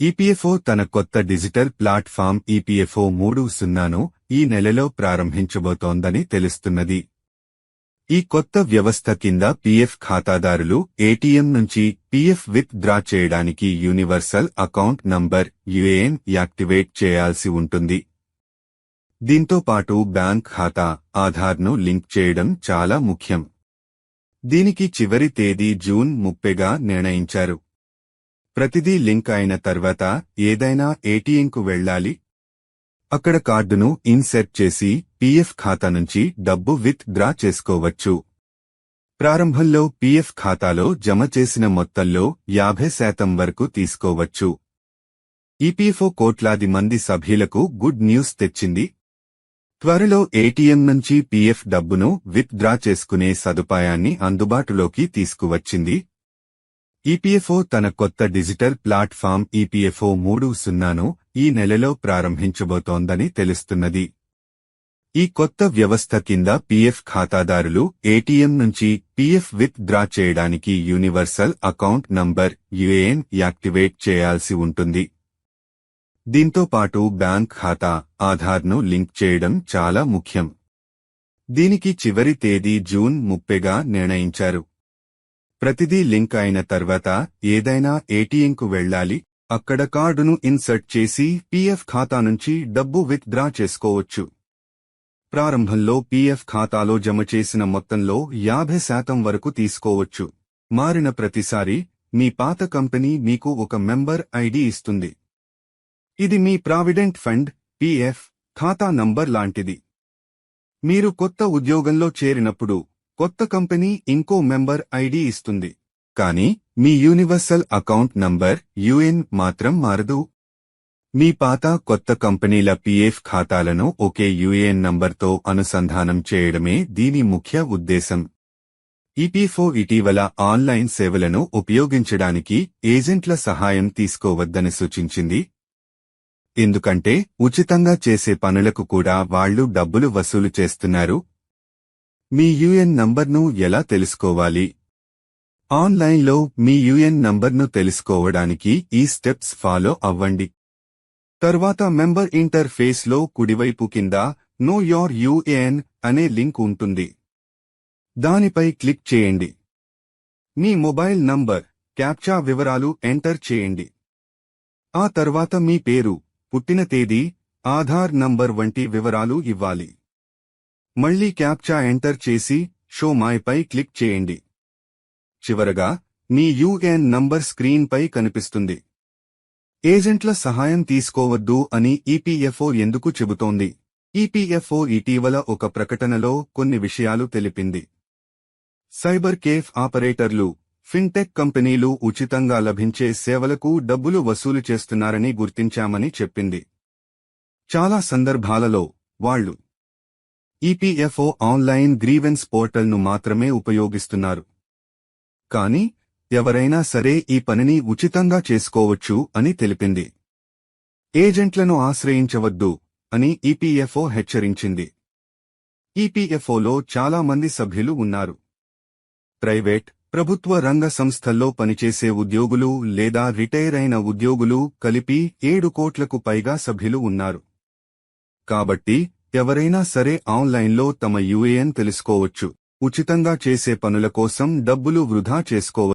EPFO తన కొత్త digital platform EPFO మూడు సున్నాను ఈ నెలలో ప్రారంభించబోతోందని తెలుస్తున్నది. ఈ కొత్త వ్యవస్థ కింద పీఎఫ్ ఖాతాదారులు ఏటీఎం నుంచి పీఎఫ్ విత్ డ్రా చేయడానికి universal account number UAN activate చేయాల్సి ఉంటుంది. దీంతో పాటు బ్యాంక్ ఖాతా ఆధార్ను లింక్ చేయడం చాలా ముఖ్యం. దీనికి చివరి తేదీ జూన్ ముప్పెగా నిర్ణయించారు. ప్రతిదీ లింక్ అయిన తర్వాత ఏదైనా ఏటీఎంకు వెళ్ళాలి? అక్కడ కార్డును ఇన్సెర్ట్ చేసి పీఎఫ్ ఖాతా నుంచి డబ్బు విత్ డ్రా చేసుకోవచ్చు. ప్రారంభంలో పీఎఫ్ ఖాతాలో జమ చేసిన మొత్తంలో యాభై శాతం వరకు తీసుకోవచ్చు. ఈపీఎఫ్ఓ కోట్లాది మంది సభ్యులకు గుడ్ న్యూస్ తెచ్చింది. త్వరలో ఏటీఎం నుంచి పీఎఫ్ డబ్బును విత్ డ్రా చేసుకునే సదుపాయాన్ని అందుబాటులోకి తీసుకువచ్చింది ఈపీఎఫ్ఓ తన కొత్త డిజిటల్ ప్లాట్ఫామ్ ఈపీఎఫ్ఓ మూడు సున్నాను ఈ నెలలో ప్రారంభించబోతోందని తెలుస్తున్నది. ఈ కొత్త వ్యవస్థ కింద పీఎఫ్ ఖాతాదారులు ఏటీఎం నుంచి పీఎఫ్ విత్ డ్రా చేయడానికి universal account number UAN activate చేయాల్సి ఉంటుంది. దీంతో పాటు బ్యాంక్ ఖాతా ఆధార్ను లింక్ చేయడం చాలా ముఖ్యం. దీనికి చివరి తేదీ జూన్ ముప్పెగా నిర్ణయించారు. ప్రతిదీ లింక్ అయిన తర్వాత ఏదైనా ఏటీఎంకు వెళ్ళాలి అక్కడ కార్డును ఇన్సర్ట్ చేసి పీఎఫ్ ఖాతా నుంచి డబ్బు విత్ డ్రా చేసుకోవచ్చు. ప్రారంభంలో పీఎఫ్ ఖాతాలో జమ చేసిన మొత్తంలో యాభై శాతం వరకు తీసుకోవచ్చు. మారిన ప్రతిసారి మీ పాత కంపెనీ మీకు ఒక మెంబర్ ఐడి ఇస్తుంది. ఇది మీ ప్రావిడెంట్ ఫండ్ పీఎఫ్ ఖాతా నంబర్ లాంటిది. మీరు కొత్త ఉద్యోగంలో చేరినప్పుడు కొత్త కంపెనీ ఇంకో మెంబర్ ఐడి ఇస్తుంది. కానీ మీ యూనివర్సల్ అకౌంట్ నంబర్ యుఎన్ మాత్రం మారదు. మీ పాత కొత్త కంపెనీల పీఎఫ్ ఖాతాలను ఒకే యుఏఎన్ నంబర్తో అనుసంధానం చేయడమే దీని ముఖ్య ఉద్దేశం. ఈపీఎఫ్ఓ ఇటీవల ఆన్లైన్ సేవలను ఉపయోగించడానికి ఏజెంట్ల సహాయం తీసుకోవద్దని సూచించింది. ఎందుకంటే ఉచితంగా చేసే పనులకు కూడా వాళ్ళు డబ్బులు వసూలు చేస్తున్నారు మీ యుఎన్ నంబర్ను ఎలా తెలుసుకోవాలి? ఆన్లైన్లో మీ యుఎన్ నంబర్ను తెలుసుకోవడానికి ఈ స్టెప్స్ ఫాలో అవ్వండి. తర్వాత మెంబర్ ఇంటర్ఫేస్లో కుడివైపు కింద నో యోర్ యుఏఎన్ అనే లింక్ ఉంటుంది. దానిపై క్లిక్ చేయండి. మీ మొబైల్ నంబర్ క్యాప్చా వివరాలు ఎంటర్ చేయండి. ఆ తర్వాత మీ పేరు పుట్టిన తేదీ ఆధార్ నంబర్ వంటి వివరాలు ఇవ్వాలి. మళ్ళీ క్యాప్చా ఎంటర్ చేసి షో మై క్లిక్ చేయండి. చివరగా మీ యుఎన్ నంబర్ స్క్రీన్పై కనిపిస్తుంది. ఏజెంట్ల సహాయం తీసుకోవద్దు అని ఈపీఎఫ్ఓ ఎందుకు చెబుతోంది? ఈపీఎఫ్ఓ ఇటీవల ఒక ప్రకటనలో కొన్ని విషయాలు తెలిపింది. సైబర్ కేఫ్ ఆపరేటర్లు ఫిన్టెక్ కంపెనీలు ఉచితంగా లభించే సేవలకు డబ్బులు వసూలు చేస్తున్నారని గుర్తించామని చెప్పింది. చాలా సందర్భాలలో వాళ్ళు ఈపీఎఫ్ఓ ఆన్లైన్ గ్రీవెన్స్ పోర్టల్ను మాత్రమే ఉపయోగిస్తున్నారు. కానీ ఎవరైనా సరే ఈ పనిని ఉచితంగా చేసుకోవచ్చు అని తెలిపింది. ఏజెంట్లను ఆశ్రయించవద్దు అని ఈపీఎఫ్ఓ హెచ్చరించింది. ఈపీఎఫ్ఓలో చాలా మంది సభ్యులు ఉన్నారు. ప్రైవేట్ ప్రభుత్వ రంగ సంస్థల్లో పనిచేసే ఉద్యోగులు లేదా రిటైర్ అయిన ఉద్యోగులు కలిపి ఏడు కోట్లకు పైగా సభ్యులు ఉన్నారు. కాబట్టి ఎవరైనా సరే ఆన్లైన్లో తమ యుఏఎన్ తెలుసుకోవచ్చు. ఉచితంగా చేసే పనుల కోసం డబ్బులు వృధా చేసుకోవచ్చు